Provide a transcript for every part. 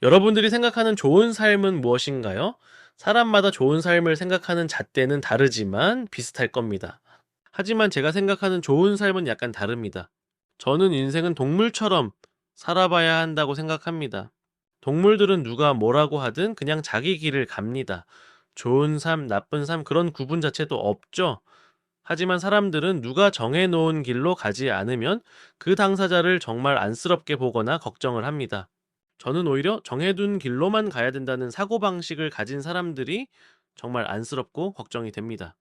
여러분들이 생각하는 좋은 삶은 무엇인가요? 사람마다 좋은 삶을 생각하는 잣대는 다르지만 비슷할 겁니다. 하지만 제가 생각하는 좋은 삶은 약간 다릅니다. 저는 인생은 동물처럼 살아봐야 한다고 생각합니다. 동물들은 누가 뭐라고 하든 그냥 자기 길을 갑니다. 좋은 삶, 나쁜 삶 그런 구분 자체도 없죠. 하지만 사람들은 누가 정해놓은 길로 가지 않으면 그 당사자를 정말 안쓰럽게 보거나 걱정을 합니다. 저는 오히려 정해둔 길로만 가야 된다는 사고방식을 가진 사람들이 정말 안쓰럽고 걱정이 됩니다.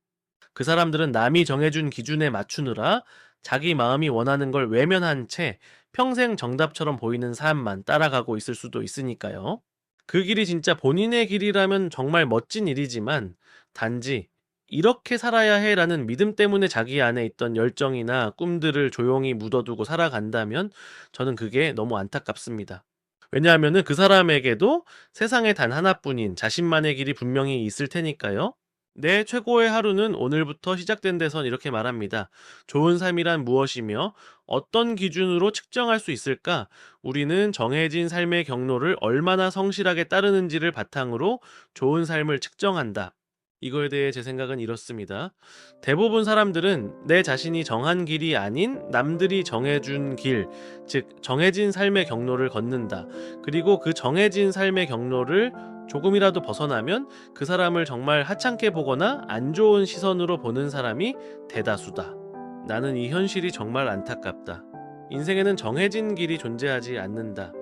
그 사람들은 남이 정해준 기준에 맞추느라 자기 마음이 원하는 걸 외면한 채 평생 정답처럼 보이는 삶만 따라가고 있을 수도 있으니까요. 그 길이 진짜 본인의 길이라면 정말 멋진 일이지만 단지 이렇게 살아야 해라는 믿음 때문에 자기 안에 있던 열정이나 꿈들을 조용히 묻어두고 살아간다면 저는 그게 너무 안타깝습니다. 왜냐하면은 그 사람에게도 세상에 단 하나뿐인 자신만의 길이 분명히 있을 테니까요. 내 최고의 하루는 오늘부터 시작된 데선 이렇게 말합니다. 좋은 삶이란 무엇이며 어떤 기준으로 측정할 수 있을까? 우리는 정해진 삶의 경로를 얼마나 성실하게 따르는지를 바탕으로 좋은 삶을 측정한다. 이거에 대해 제 생각은 이렇습니다. 대부분 사람들은 내 자신이 정한 길이 아닌 남들이 정해준 길, 즉, 정해진 삶의 경로를 걷는다. 그리고 그 정해진 삶의 경로를 조금이라도 벗어나면 그 사람을 정말 하찮게 보거나 안 좋은 시선으로 보는 사람이 대다수다. 나는 이 현실이 정말 안타깝다. 인생에는 정해진 길이 존재하지 않는다.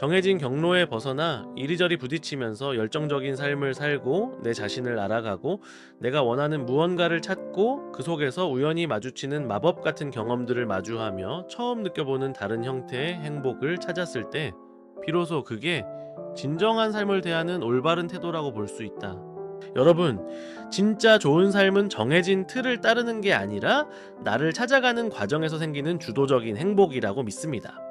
정해진 경로에 벗어나 이리저리 부딪히면서 열정적인 삶을 살고 내 자신을 알아가고 내가 원하는 무언가를 찾고 그 속에서 우연히 마주치는 마법 같은 경험들을 마주하며 처음 느껴보는 다른 형태의 행복을 찾았을 때 비로소 그게 진정한 삶을 대하는 올바른 태도라고 볼 수 있다. 여러분, 진짜 좋은 삶은 정해진 틀을 따르는 게 아니라 나를 찾아가는 과정에서 생기는 주도적인 행복이라고 믿습니다.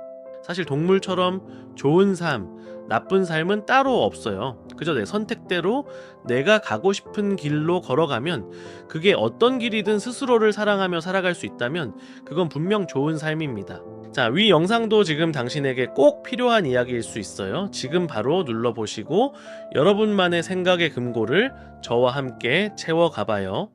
사실 동물처럼 좋은 삶, 나쁜 삶은 따로 없어요. 그저 내 선택대로 내가 가고 싶은 길로 걸어가면 그게 어떤 길이든 스스로를 사랑하며 살아갈 수 있다면 그건 분명 좋은 삶입니다. 자, 위 영상도 지금 당신에게 꼭 필요한 이야기일 수 있어요. 지금 바로 눌러보시고 여러분만의 생각의 금고를 저와 함께 채워가봐요.